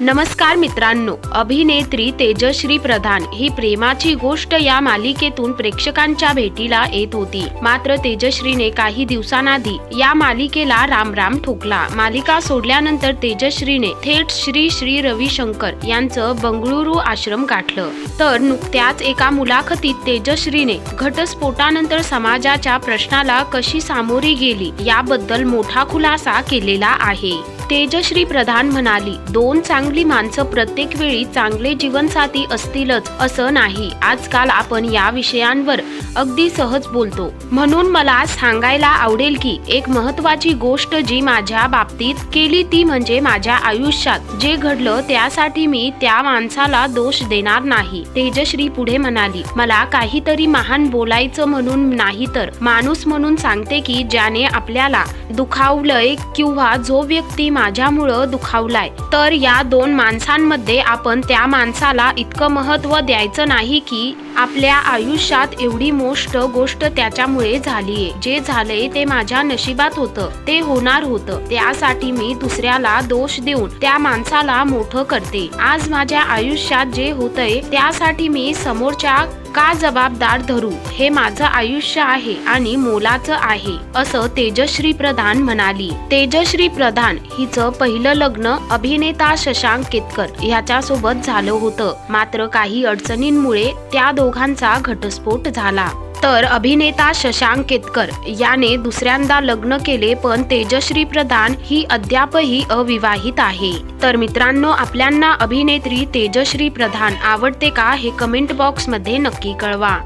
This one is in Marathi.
नमस्कार मित्रांनो अभिनेत्री तेजश्री प्रधान ही प्रेमाची गोष्ट या मालिकेतून प्रेक्षकांच्या भेटीला येत होती. मात्र तेजश्रीने काही दिवसांआधी या मालिकेला रामराम ठोकला. मालिका सोडल्यानंतर तेजश्रीने थेट श्री श्री रविशंकर यांचं बंगळुरू आश्रम गाठलं. तर नुकत्याच एका मुलाखतीत तेजश्रीने घटस्फोटानंतर समाजाच्या प्रश्नाला कशी सामोरी गेली याबद्दल मोठा खुलासा केलेला आहे. तेजश्री प्रधान म्हणाली दोन चांगली माणसं प्रत्येक वेळी चांगले जीवनसाथी असतीलच असं नाही. आजकाल आपण या विषयांवर अगदी सहज बोलतो. म्हणून मला सांगायला आवडेल की एक महत्वाची गोष्ट जी माझ्या बाबतीत केली ती म्हणजे माझ्या आयुष्यात. जे घडलं त्यासाठी मी त्या माणसाला दोष देणार नाही. तेजश्री पुढे म्हणाली मला काहीतरी महान बोलायचं म्हणून नाही तर माणूस म्हणून सांगते की ज्याने आपल्याला दुखावलंय किंवा जो व्यक्ती माझ्यामुळं दुखावलाय तर या दोन माणसांमध्ये आपण त्या माणसाला इतकं महत्त्व द्यायचं नाही की आपल्या आयुष्यात एवढी मोष्ट गोष्ट त्याच्यामुळे झालीये. जे झालंय ते माझ्या नशिबात होतं ते होणार होतं. त्यासाठी मी दुसऱ्याला दोष देऊन त्या माणसाला मोठं करते. आज माझ्या आयुष्यात जे होतंय त्यासाठी मी समोरच्या का जबाबदार धरू? हे माझं आयुष्य आहे आणि मोलाचं आहे असं तेजश्री प्रधान म्हणाली. तेजश्री प्रधान हिचं पहिलं लग्न अभिनेता शशांक केतकर ह्याच्या सोबत झालं होतं. मात्र काही अडचणींमुळे त्या दोघांचा घटस्फोट झाला. तर अभिनेता शशांक केतकर याने दुसऱ्यांदा लग्न केले पण तेजश्री प्रधान ही अद्यापही अविवाहित आहे. तर मित्रांनो आपल्यांना अभिनेत्री तेजश्री प्रधान आवडते का हे कमेंट बॉक्समध्ये नक्की कळवा.